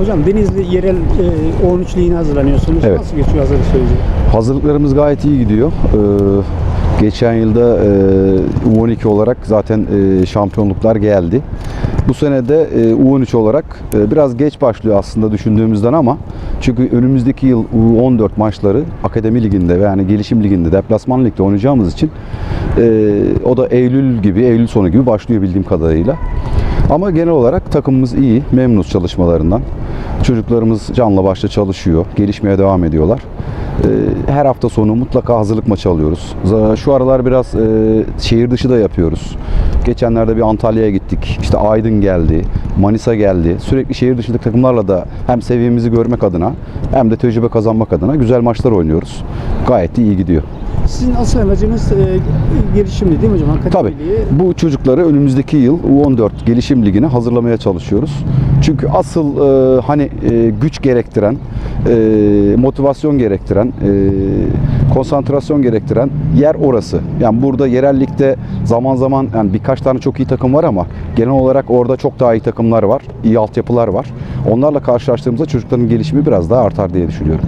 Hocam Denizli yerel e, 13 ligine hazırlanıyorsunuz. Evet. Nasıl geçiyor hazırlık süreci? Hazırlıklarımız gayet iyi gidiyor. Ee, geçen yılda e, U12 olarak zaten e, şampiyonluklar geldi. Bu sene de e, U13 olarak e, biraz geç başlıyor aslında düşündüğümüzden ama çünkü önümüzdeki yıl U14 maçları Akademi Ligi'nde ve yani Gelişim Ligi'nde, Deplasman Lig'de oynayacağımız için e, o da Eylül gibi, Eylül sonu gibi başlıyor bildiğim kadarıyla. Ama genel olarak takımımız iyi, memnunuz çalışmalarından. Çocuklarımız canla başla çalışıyor, gelişmeye devam ediyorlar. Ee, Her hafta sonu mutlaka hazırlık maçı alıyoruz. Şu aralar biraz e, şehir dışı da yapıyoruz. Geçenlerde bir Antalya'ya gittik. İşte Aydın geldi, Manisa geldi. Sürekli şehir dışındaki takımlarla da hem seviyemizi görmek adına hem de tecrübe kazanmak adına güzel maçlar oynuyoruz. Gayet de iyi gidiyor. Sizin asıl amacınız e, gelişimli değil mi hocam? Akademi Tabii. Ligi. Bu çocukları önümüzdeki yıl U14 Gelişim Ligi'ne hazırlamaya çalışıyoruz. Çünkü asıl e, hani e, güç gerektiren, e, motivasyon gerektiren, e, konsantrasyon gerektiren yer orası. Yani burada yerel ligde zaman zaman yani birkaç tane çok iyi takım var ama genel olarak orada çok daha iyi takımlar var, iyi altyapılar var. Onlarla karşılaştığımızda çocukların gelişimi biraz daha artar diye düşünüyorum.